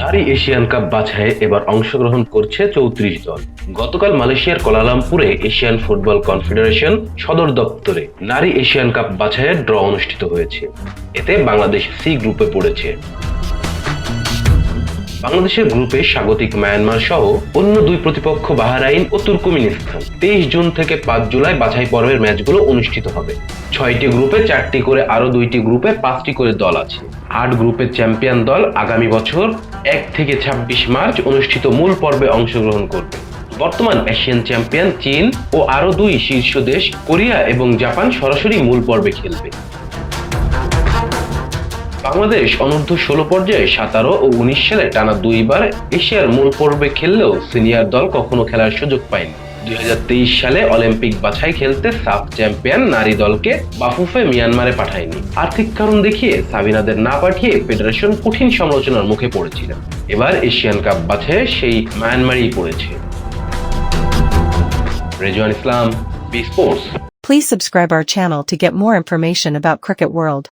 নারী Asian cup বাছাইয়ে এবার অংশগ্রহণ করছে চৌত্রিশ দল গতকাল মালয়েশিয়ার কোলালামপুরে এশিয়ান ফুটবল কনফেডারেশন সদর দপ্তরে নারী এশিয়ান কাপ বাছাইয়ের ড্র অনুষ্ঠিত হয়েছে। এতে বাংলাদেশ সি গ্রুপে পড়েছে। বাংলাদেশের গ্রুপে স্বাগতিক মায়ানমার সহ অন্য দুই প্রতিপক্ষ বাহারাইন ও তুর্কমিনিস্তান। তেইশ জুন থেকে পাঁচ জুলাই বাছাই পর্বের ম্যাচগুলো অনুষ্ঠিত হবে। ছয়টি গ্রুপে চারটি করে আরও দুইটি গ্রুপে পাঁচটি করে দল আছে। আট গ্রুপের চ্যাম্পিয়ন দল আগামী বছর এক থেকে ছাব্বিশ মার্চ অনুষ্ঠিত মূল পর্বে অংশগ্রহণ করবে। বর্তমান এশিয়ান চ্যাম্পিয়ন চীন ও আরও দুই শীর্ষ দেশ কোরিয়া এবং জাপান সরাসরি মূল পর্বে খেলবে। বাংলাদেশ অনূর্ধ্ব ষোলো পর্যায়ে সতেরো ও উনিশ সালে টানা দুইবার এশিয়ার মূল পর্বে খেললেও সিনিয়র দল কখনো খেলার সুযোগ পায়নি। দুই সালে অলিম্পিক বাছাই খেলতে সাফ চ্যাম্পিয়ন নারী দলকে বাফুফে মিয়ানমারে পাঠায়নি। আর্থিক কারণ দেখিয়ে সাবিনাদের না পাঠিয়ে ফেডারেশন কঠিন সমালোচনার মুখে পড়েছিল এবার এশিয়ান কাপ বাছাইয়ে সেই মায়ানমারই পড়েছে। Rezwan Islam, B sports. Please subscribe our channel to get more information about Cricket World.